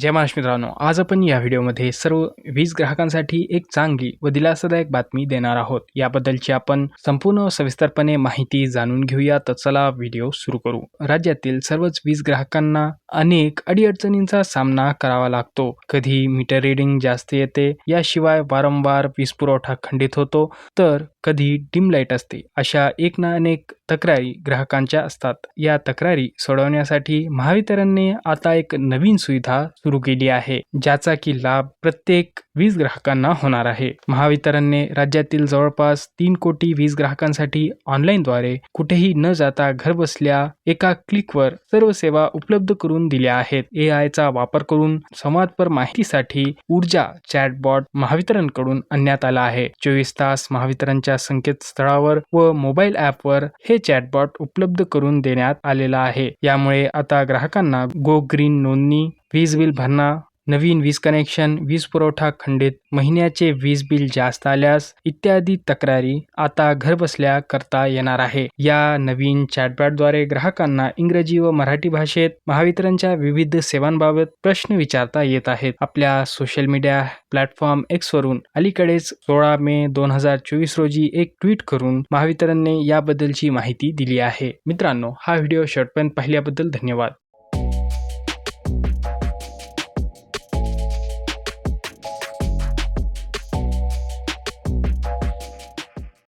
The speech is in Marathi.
जय महाराष्ट्र मित्रांनो आज आपण या व्हिडिओमध्ये सर्व वीज ग्राहकांसाठी एक चांगली व दिलासादायक बातमी देणार आहोत. याबद्दलची आपण संपूर्ण सविस्तरपणे माहिती जाणून घेऊया. तर चला व्हिडिओ सुरू करू. राज्यातील सर्वच वीज ग्राहकांना अनेक अडीअडचणींचा सामना करावा लागतो. कधी मीटर रिडिंग जास्त येते याशिवाय वारंवार वीज पुरवठा खंडित होतो तर कधी डिम लाइट असते. अशा एक ना अनेक तक्रारी ग्राहकांच्या असतात. या तक्रारी सोडवण्यासाठी महावितरणने आता एक नवीन सुविधा सुरू केली आहे ज्याचा की लाभ प्रत्येक वीज ग्राहकांना होणार आहे. महावितरणने राज्यातील जवळपास तीन कोटी वीज ग्राहकांसाठी ऑनलाईनद्वारे कुठेही न जाता घरबसल्या एका क्लिकवर सर्व सेवा उपलब्ध करून दिल्या आहेत. ए आयचा वापर करून संवादपर माहितीसाठी ऊर्जा चॅटबॉट महावितरणकडून आणण्यात आला आहे. चोवीस तास महावितरणच्या संकेतस्थळावर व मोबाईल ॲपवर हे चॅटबॉट उपलब्ध करून देण्यात आलेला आहे. यामुळे आता ग्राहकांना गो ग्रीन नोंदणी वीज बिल भरणा नवीन वीज कनेक्शन वीज पुरवठा खंडित महिन्याचे वीज बिल जास्त आल्यास इत्यादी तक्रारी आता घरबसल्या करता येणार आहे. या नवीन चॅटबॅटद्वारे ग्राहकांना इंग्रजी व मराठी भाषेत महावितरणच्या विविध सेवांबाबत प्रश्न विचारता येत आहेत. आपल्या सोशल मीडिया प्लॅटफॉर्म एक्स वरून अलीकडेच सोळा मे दोन हजार चोवीस रोजी एक ट्विट करून महावितरणने याबद्दलची माहिती दिली आहे. मित्रांनो हा व्हिडिओ शॉर्टपर्यंत पाहिल्याबद्दल धन्यवाद.